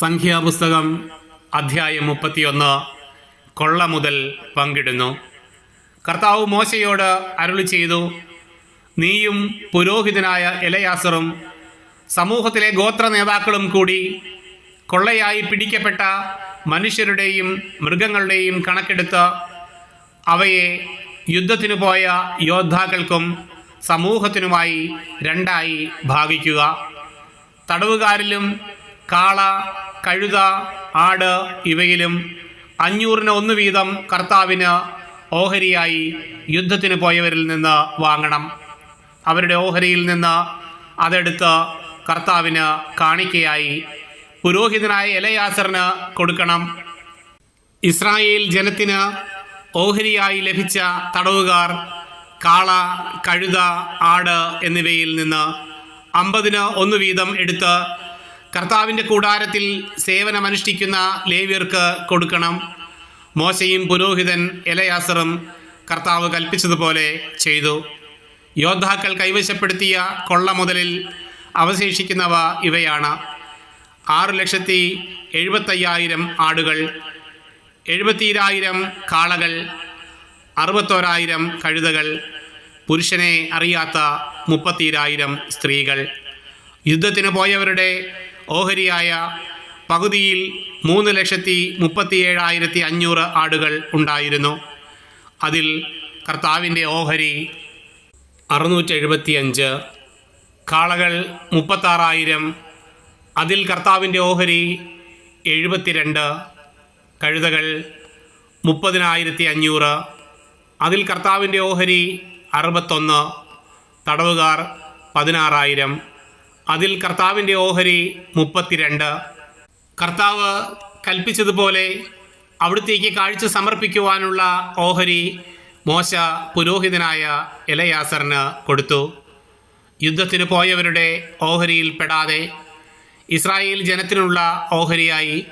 സംഖ്യാപുസ്തകം അധ്യായം മുപ്പത്തിയൊന്ന് കൊള്ള മുതൽ പങ്കിടുന്നു. കർത്താവ് മോശയോട് അരുളി ചെയ്തു നീയും പുരോഹിതനായ എലയാസറും സമൂഹത്തിലെ ഗോത്ര നേതാക്കളും കൂടി കൊള്ളയായി പിടിക്കപ്പെട്ട മനുഷ്യരുടെയും മൃഗങ്ങളുടെയും കണക്കെടുത്ത് അവയെ യുദ്ധത്തിനു പോയ യോദ്ധാക്കൾക്കും സമൂഹത്തിനുമായി രണ്ടായി ഭാഗിക്കുക. തടവുകാരിലും കാള കഴുത ആട് ഇവയിലും അഞ്ഞൂറിന് ഒന്ന് വീതം കർത്താവിന് ഓഹരിയായി യുദ്ധത്തിന് പോയവരിൽ നിന്ന് വാങ്ങണം. അവരുടെ ഓഹരിയിൽ നിന്ന് അതെടുത്ത് കർത്താവിന് കാണിക്കയായി. പുരോഹിതനായ എലയാസറിന് കൊടുക്കണം. ഇസ്രായേൽ ജനത്തിന് ഓഹരിയായി ലഭിച്ച തടവുകാർ കാള കഴുത ആട് എന്നിവയിൽ നിന്ന് അമ്പതിന് ഒന്ന് വീതം എടുത്ത് കർത്താവിന്റെ കൂടാരത്തിൽ സേവനമനുഷ്ഠിക്കുന്ന ലേവ്യർക്ക് കൊടുക്കണം. മോശയും പുരോഹിതൻ എലയാസറും കർത്താവ് കൽപ്പിച്ചതുപോലെ ചെയ്തു. യോദ്ധാക്കൾ കൈവശപ്പെടുത്തിയ കൊള്ള മുതലിൽ അവശേഷിക്കുന്നവ ഇവയാണ്. ആറ് ലക്ഷത്തി എഴുപത്തയ്യായിരം ആടുകൾ എഴുപത്തിരായിരം കാളകൾ അറുപത്തോരായിരം കഴുതകൾ പുരുഷനെ അറിയാത്ത മുപ്പത്തിരായിരം സ്ത്രീകൾ. യുദ്ധത്തിന് പോയവരുടെ ഓഹരിയായ പകുതിയിൽ മൂന്ന് ലക്ഷത്തി മുപ്പത്തിയേഴായിരത്തി അഞ്ഞൂറ് ആടുകൾ ഉണ്ടായിരുന്നു. അതിൽ കർത്താവിന്റെ ഓഹരി അറുന്നൂറ്റി എഴുപത്തി അഞ്ച് കാളകൾ മുപ്പത്താറായിരം അതിൽ കർത്താവിന്റെ ഓഹരി എഴുപത്തിരണ്ട് കഴുതകൾ മുപ്പതിനായിരത്തി അഞ്ഞൂറ് അതിൽ കർത്താവിന്റെ ഓഹരി അറുപത്തൊന്ന് തടവുകാർ പതിനാറായിരം അതിൽ കർത്താവിന്റെ ഓഹരി മുപ്പത്തിരണ്ട്. കർത്താവ് കൽപ്പിച്ചതുപോലെ അവിടുത്തേക്ക് കാഴ്ച സമർപ്പിക്കുവാനുള്ള ഓഹരി മോശ പുരോഹിതനായ ഇലയാസറിന് കൊടുത്തു. യുദ്ധത്തിന് പോയവരുടെ ഓഹരിയിൽ പെടാതെ ഇസ്രായേൽ ജനത്തിനുള്ള ഓഹരിയായി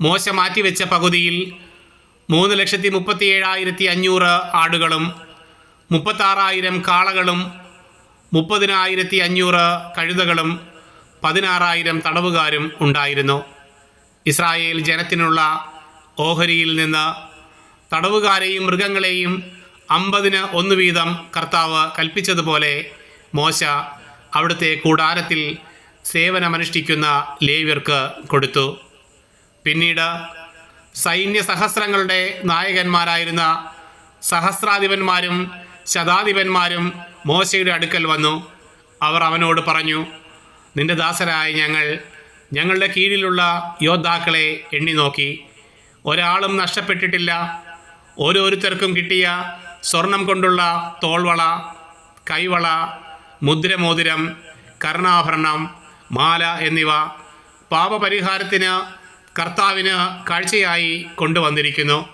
മോശ മാറ്റിവെച്ച പകുതിയിൽ മൂന്ന് ലക്ഷത്തി മുപ്പത്തി ഏഴായിരത്തി അഞ്ഞൂറ് ആടുകളും മുപ്പത്താറായിരം കാളകളും മുപ്പതിനായിരത്തി അഞ്ഞൂറ് കഴുതകളും പതിനാറായിരം തടവുകാരും ഉണ്ടായിരുന്നു. ഇസ്രായേൽ ജനത്തിനുള്ള ഓഹരിയിൽ നിന്ന് തടവുകാരെയും മൃഗങ്ങളെയും അമ്പതിന് ഒന്ന് വീതം കർത്താവ് കൽപ്പിച്ചതുപോലെ മോശ അവിടുത്തെ കൂടാരത്തിൽ സേവനമനുഷ്ഠിക്കുന്ന ലേവ്യർക്ക് കൊടുത്തു. പിന്നീട് സൈന്യ സഹസ്രങ്ങളുടെ നായകന്മാരായിരുന്ന സഹസ്രാധിപന്മാരും ശതാധിപന്മാരും മോശയുടെ അടുക്കൽ വന്നു. അവർ അവനോട് പറഞ്ഞു നിന്റെ ദാസരായ ഞങ്ങൾ ഞങ്ങളുടെ കീഴിലുള്ള യോദ്ധാക്കളെ എണ്ണി നോക്കി. ഒരാളും നഷ്ടപ്പെട്ടിട്ടില്ല. ഓരോരുത്തർക്കും കിട്ടിയ സ്വർണം കൊണ്ടുള്ള തോൾവള കൈവള മുദ്രമോതിരം കർണാഭരണം മാല എന്നിവ പാപപരിഹാരത്തിന് കർത്താവിന് കാഴ്ചയായി കൊണ്ടുവന്നിരിക്കുന്നു.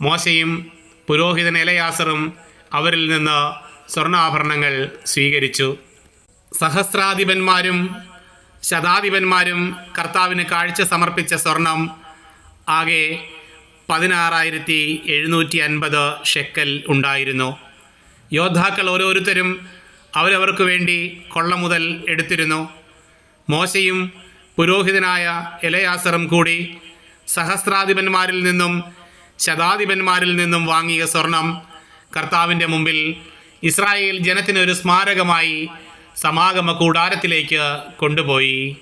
മോശയും പുരോഹിതൻ എലയാസറും അവരിൽ നിന്ന് സ്വർണാഭരണങ്ങൾ സ്വീകരിച്ചു. സഹസ്രാധിപന്മാരും ശതാധിപന്മാരും കർത്താവിന് കാഴ്ച സമർപ്പിച്ച സ്വർണം ആകെ പതിനാറായിരത്തി എഴുന്നൂറ്റി അൻപത് ഷെക്കൽ ഉണ്ടായിരുന്നു. യോദ്ധാക്കൾ ഓരോരുത്തരും അവരവർക്ക് വേണ്ടി കൊള്ള മുതൽ എടുത്തിരുന്നു. മോശയും പുരോഹിതനായ ഇലയാസറും കൂടി സഹസ്രാധിപന്മാരിൽ നിന്നും ശതാധിപന്മാരിൽ നിന്നും വാങ്ങിയ സ്വർണം കർത്താവിന്റെ മുമ്പിൽ ഇസ്രായേൽ ജനത്തിന് ഒരു സ്മാരകമായി സമാഗമ കൂടാരത്തിലേക്ക് കൊണ്ടുപോയി.